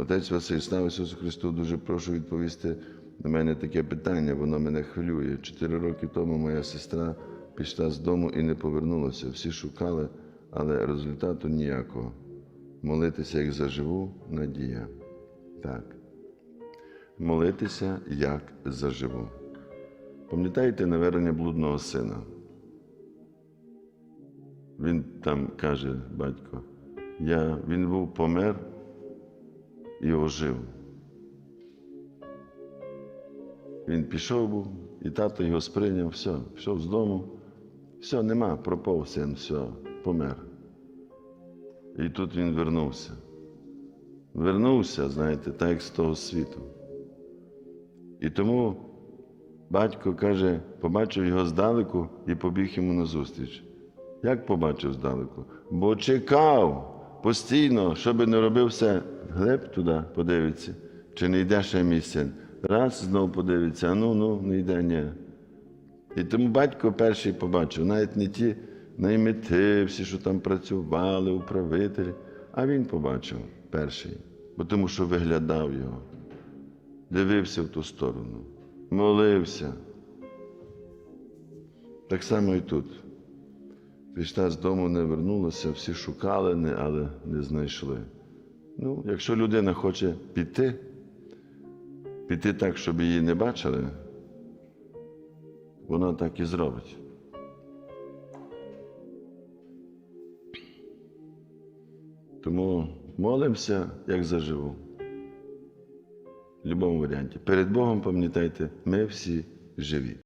Отець Василь, слава Ісусу Христу, дуже прошу відповісти на мене таке питання, воно мене хвилює. Чотири роки тому моя сестра пішла з дому і не повернулася. Всі шукали, але результату ніякого. Молитися, як заживу, надія. Так. Молитися, як заживу. Пам'ятаєте навернення блудного сина? Він там каже, батько, я, він був помер і ожив. Він пішов був, і тато його сприйняв, все, пішов з дому, все, нема, пропав син, все, помер. І тут він вернувся. Вернувся, знаєте, так як з того світу. І тому батько каже, побачив його здалеку і побіг йому назустріч. Як побачив здалеку? Бо чекав постійно, що би не робив все, глеб туди подивиться, чи не йде ще мій син. Раз знов подивиться, а ну, ну, не йде, ні. І тому батько перший побачив, навіть не ті наймити, всі, що там працювали, управителі, а він побачив перший, бо тому що виглядав його, дивився в ту сторону, молився. Так само і тут. Пішла з дому, не вернулася, всі шукали, але не знайшли. Ну, якщо людина хоче піти, піти так, щоб її не бачили, вона так і зробить. Тому молимося, як заживу. В будь-якому варіанті. Перед Богом пам'ятайте, ми всі живі.